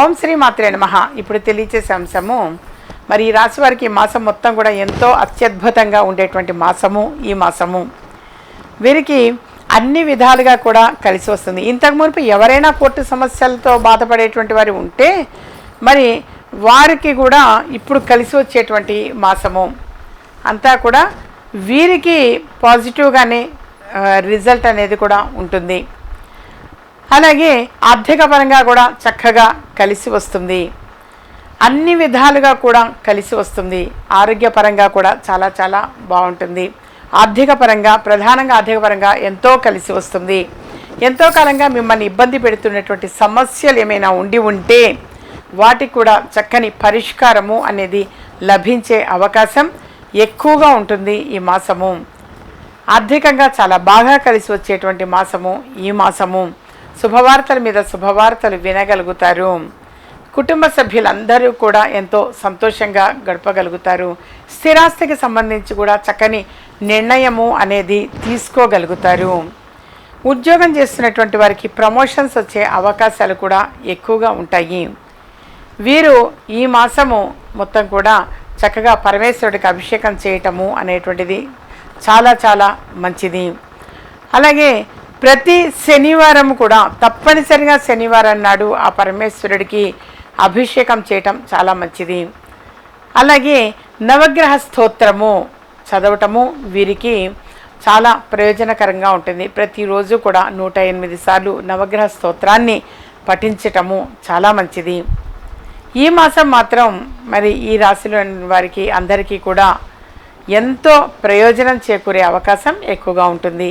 ఓం శ్రీ మాత్రే నమ. ఇప్పుడు తెలియచేసే అంశము మరి ఈ రాశి వారికి మాసం మొత్తం కూడా ఎంతో అత్యద్భుతంగా ఉండేటువంటి మాసము ఈ మాసము. వీరికి అన్ని విధాలుగా కూడా కలిసి వస్తుంది. ఇంతకు మునుపు ఎవరైనా కోర్టు సమస్యలతో బాధపడేటువంటి వారు ఉంటే మరి వారికి కూడా ఇప్పుడు కలిసి వచ్చేటువంటి మాసము. అంతా కూడా వీరికి పాజిటివ్గానే రిజల్ట్ అనేది కూడా ఉంటుంది. అలాగే ఆర్థిక పరంగా కూడా చక్కగా కలిసి వస్తుంది. అన్ని విధాలుగా కూడా కలిసి వస్తుంది. ఆరోగ్యపరంగా కూడా చాలా చాలా బాగుంటుంది. ఆర్థిక పరంగా ప్రధానంగా ఆర్థిక పరంగా ఎంతో కలిసి వస్తుంది. ఎంతో కాలంగా మిమ్మల్ని ఇబ్బంది పెడుతున్నటువంటి సమస్యలు ఏమైనా ఉండి ఉంటే వాటికి కూడా చక్కని పరిష్కారము అనేది లభించే అవకాశం ఎక్కువగా ఉంటుంది ఈ మాసము. ఆర్థికంగా చాలా బాగా కలిసి వచ్చేటువంటి మాసము ఈ మాసము. శుభవార్తల మీద శుభవార్తలు వినగలుగుతారు. కుటుంబ సభ్యులందరూ కూడా ఎంతో సంతోషంగా గడపగలుగుతారు. స్థిరాస్తికి సంబంధించి కూడా చక్కని నిర్ణయము అనేది తీసుకోగలుగుతారు. ఉద్యోగం చేస్తున్నటువంటి వారికి ప్రమోషన్స్ వచ్చే అవకాశాలు కూడా ఎక్కువగా ఉంటాయి. వీరు ఈ మాసము మొత్తం కూడా చక్కగా పరమేశ్వరుడికి అభిషేకం చేయటము అనేటువంటిది చాలా చాలా మంచిది. అలాగే ప్రతి శనివారం కూడా తప్పనిసరిగా శనివారం నాడు ఆ పరమేశ్వరుడికి అభిషేకం చేయటం చాలా మంచిది. అలాగే నవగ్రహ స్తోత్రము చదవటము వీరికి చాలా ప్రయోజనకరంగా ఉంటుంది. ప్రతిరోజు కూడా నూట ఎనిమిది సార్లు నవగ్రహ స్తోత్రాన్ని పఠించటము చాలా మంచిది. ఈ మాసం మాత్రం మరి ఈ రాశిలో వారికి అందరికీ కూడా ఎంతో ప్రయోజనం చేకూరే అవకాశం ఎక్కువగా ఉంటుంది.